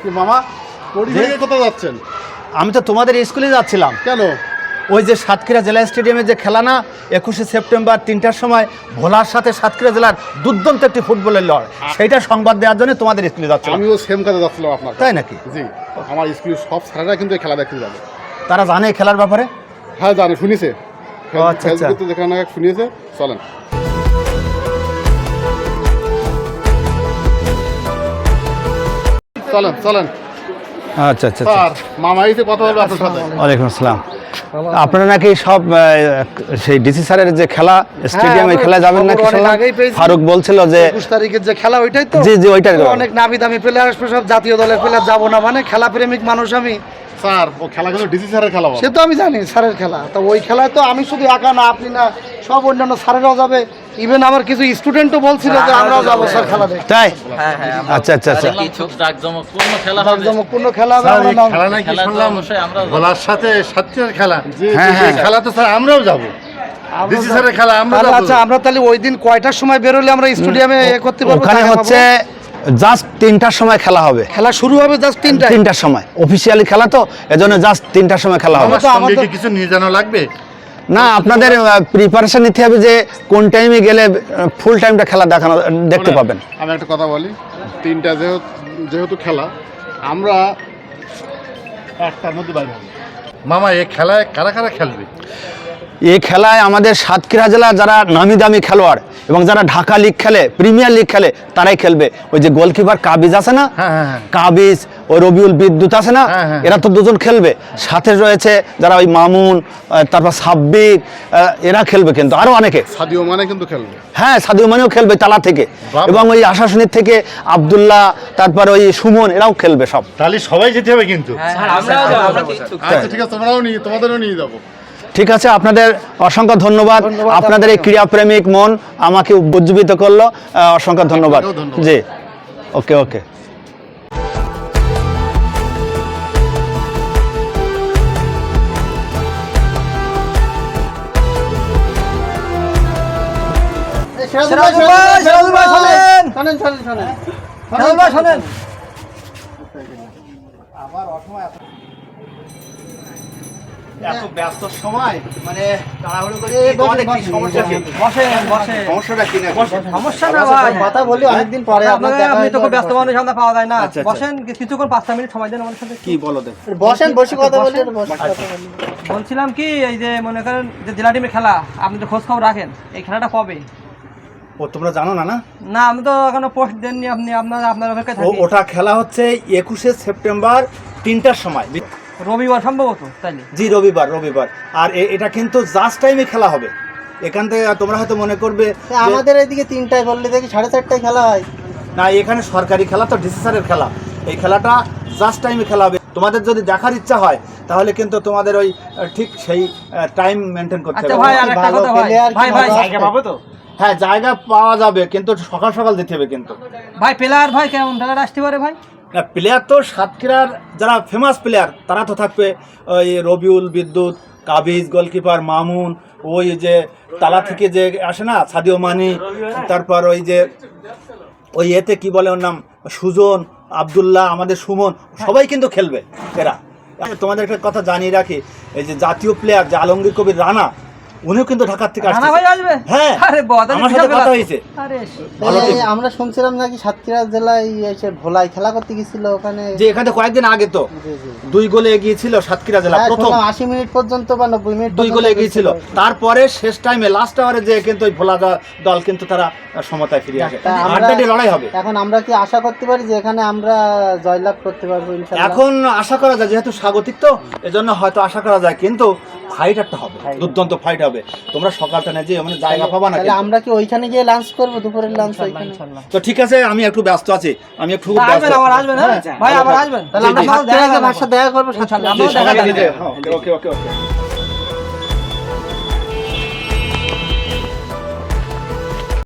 কি মামা? কোথায় যাচ্ছেন? আমি তো তোমাদের স্কুলে যাচ্ছিলাম। কেন? ওই যে সাতক্ষীরা জেলা স্টেডিয়ামে যে খেলা না একুশে সেপ্টেম্বর তিনটার সময় ভোলার সাথে সাতক্ষীরা জেলার দুর্দান্ত একটি ফুটবলের লড় সেইটা সংবাদ দেওয়ার জন্য তোমাদের স্কুলে যাচ্ছিলাম। আমিও সেম কাজে যাচ্ছিলাম আপনার তাই নাকি? জি আমার স্কুলের সব স্যারেরা কিন্তু খেলা দেখতে যাবে। তারা জানে খেলার ব্যাপারে? হ্যাঁ জানে শুনেছে। আচ্ছা, আচ্ছা। শুনিয়েছে চলেন। চলেন চলেন। আচ্ছা আচ্ছা স্যার মামা এসে কথা বলবে আপনার সাথে। ওয়ালাইকুম আসসালাম। আপনারা নাকি সব সেই ডিসি স্যারের যে খেলা স্টেডিয়ামে খেলা যাবেন নাকি। ফারুক বলছিল যে একুশ তারিখের যে খেলা ওইটাই তো। জি জি ওইটার অনেক নামি দামি প্লেয়ার আসবে সব জাতীয় দলের প্লেয়ার যাব না মানে খেলা প্রেমিক মানুষ আমি। স্যার ও খেলা কিন্তু ডিসি স্যারের খেলা সে তো আমি জানি স্যারের খেলা। তো ওই খেলায় তো আমি শুধু একা না আপনি না সব অন্যান্য স্যারেরাও যাবে। ইভেন আমার কিছু স্টুডেন্টও বলছিল যে আমরাও যাব স্যার খেলা দেখতে তাই? হ্যাঁ হ্যাঁ আমরা আচ্ছা আচ্ছা আচ্ছা। কিছু খেলা হবে? জাঁকজমকপূর্ণ খেলা হবে? আমরা নাম- খেলা নাকি শুনলাম। সাথে খেলা। হ্যাঁ, হ্যাঁ। খেলা তো স্যার আমরাও যাব। খেলা আমরা আচ্ছা আমরা তাহলে ওই দিন কয়টার সময় বেরোলে আমরা স্টেডিয়ামে এ করতে পারব ওখানে হচ্ছে জাস্ট তিনটার সময় খেলা হবে। খেলা শুরু হবে জাস্ট তিনটায়? তিনটার সময়। অফিসিয়ালি খেলা তো এজন্য জাস্ট তিনটার সময় খেলা হবে। তো আমাদের- কি কিছু নিয়ে জানা লাগবে? না আপনাদের প্রিপারেশন নিতে হবে যে কোন টাইমে গেলে ফুল টাইমটা খেলা দেখানো দেখতে পাবেন। আমি একটা কথা বলি। তিনটা যেহেতু যেহেতু খেলা আমরা একটার মধ্যে বাইরে মামা এই খেলায় কারা কারা খেলবে? এই খেলায় আমাদের সাতক্ষীরা জেলার যারা নামি দামি খেলোয়াড় এবং যারা ঢাকা লিগ খেলে প্রিমিয়ার লিগ খেলে তারাই খেলবে। ওই যে গোলকিপার কাবিজ আছে না? হ্যাঁ হ্যাঁ হ্যাঁ। কাবিজ ওই রবিউল বিদ্যুৎ আছে না। এরা তো দুজন খেলবে। সাথে রয়েছে যারা ওই মামুন তারপর সাব্বির এরা খেলবে কিন্তু আরও অনেকে। সাদিও মানে কিন্তু খেলবে। হ্যাঁ সাদিউ মানেও খেলবে তালা থেকে। এবং ওই আশাশুনির থেকে আবদুল্লাহ তারপর ওই সুমন এরাও খেলবে সব। তাহলে সবাই যেতে হবে কিন্তু। হ্যাঁ, আমরাও। আচ্ছা ঠিক আছে তোমরাও নিয়ে তোমাদেরও নিয়ে যাব। ঠিক আছে আপনাদের অসংখ্য ধন্যবাদ। আপনাদের এই। ক্রীড়াপ্রেমিক মন আমাকে উজ্জীবিত করল। অসংখ্য ধন্যবাদ। জি। ওকে ওকে। ভাই, এত ব্যস্ত সময় মানে তাড়াহুড়ো করে এই বসেন, বসেন, সমস্যা কি? বসেন বসেন সমস্যাটা কি না? সমস্যা না ভাই। কথা বলি অনেকদিন পরে আপনার আপনি তো খুব ব্যস্ত মানুষ আমরা পাওয়া যায় না। বসেন কিছুক্ষণ পাঁচটা মিনিট সময় দেন আমাদের সাথে। কি বলো দেখ। বসেন বসে কথা বলি বসে কথা বলি বলছিলাম কি এই যে মনে করেন যে জেলা টিমের খেলা আপনি তো খোঁজ খবর রাখেন এই খেলাটা কবে? ও তোমরা জানো না না? না আমি তো এখনও পোস্ট দেননি আপনি আপনার আপনার ওটা খেলা হচ্ছে একুশে সেপ্টেম্বর তিনটার সময়। রবিবার সম্ভবত তাইলে? জি রবিবার রবিবার। আর এটা কিন্তু জাস্ট টাইমে খেলা হবে। এখান থেকে তোমরা হয়তো মনে করবে আমাদের এইদিকে তিনটায় বললে দেখি সাড়ে চারটায় খেলা হয়। না এখানে সরকারি খেলা তো ডিসিসারের খেলা। এই খেলাটা জাস্ট টাইমে খেলা হবে। তোমাদের যদি দেখার ইচ্ছা হয় তাহলে কিন্তু তোমাদের ওই ঠিক সেই টাইম মেনটেন করতে আচ্ছা হবে। ভাই আর একটা ভালো কথা ভাই। ভাই ভাই। জায়গা পাবো তো? হ্যাঁ জায়গা পাওয়া যাবে কিন্তু সকাল সকাল দিতে হবে কিন্তু। ভাই প্লেয়ার ভাই কেমন? প্লেয়ার আসতে পারে ভাই? না প্লেয়ার তো সাতক্ষীরার যারা ফেমাস প্লেয়ার তারা তো থাকবে ওই রবিউল, বিদ্যুৎ, কাবিজ গোলকিপার মামুন, ওই যে তালা থেকে যে আসে না, সাদিও মানি, তারপর ওই যে ওই এতে কি বলে ওর নাম? সুজন, আবদুল্লাহ, আমাদের সুমন, সবাই কিন্তু খেলবে এরা। তোমাদের একটা কথা জানিয়ে রাখি, এই যে জাতীয় প্লেয়ার যে আলমগীর কবির রানা উনিও কিন্তু ঢাকার থেকে আসছে ভাই আসবে? হ্যাঁ আরে আমার সাথে কথা। হয়েছে। আরে। আমরা শুনছিলাম নাকি সাতক্ষীরা জেলায় এসে ভোলায় খেলা করতে গেছিল ওখানে। যে এখানে কয়েকদিন আগে তো। দুই গোলে এগিয়েছিল সাতক্ষীরা জেলা হ্যাঁ, প্রথম। শুনলাম আশি মিনিট পর্যন্ত বা নব্বই মিনিট দুই গোলে এগিয়েছিল। তারপরে শেষ টাইমে লাস্ট আওয়ারে যে কিন্তু ওই ভোলা দল কিন্তু তারা সমতায় ফিরে আসে। আড্ডাটি লড়াই হবে। এখন আমরা কি আশা করতে পারি যে এখানে আমরা জয়লাভ করতে পারব ইনশাআল্লাহ? এখন আশা করা যায় যেহেতু স্বাগতিক তো এজন্য হয়তো আশা করা যায়। কিন্তু ফাইট একটা হবে দুর্দান্ত ফাইট হবে। তোমরা সকালটা না যে মানে জায়গা পাবা না আমরা কি ওইখানে গিয়ে লাঞ্চ করব? দুপুরের লাঞ্চ ওইখানে? তো ঠিক আছে আমি একটু ব্যস্ত আছি। আমি একটু ব্যস্ত। আসবেন আবার আসবেন হ্যাঁ ভাই আবার আসবেন। তাহলে আমরা দেখা করব সাথে হ্যাঁ, ওকে ওকে ওকে।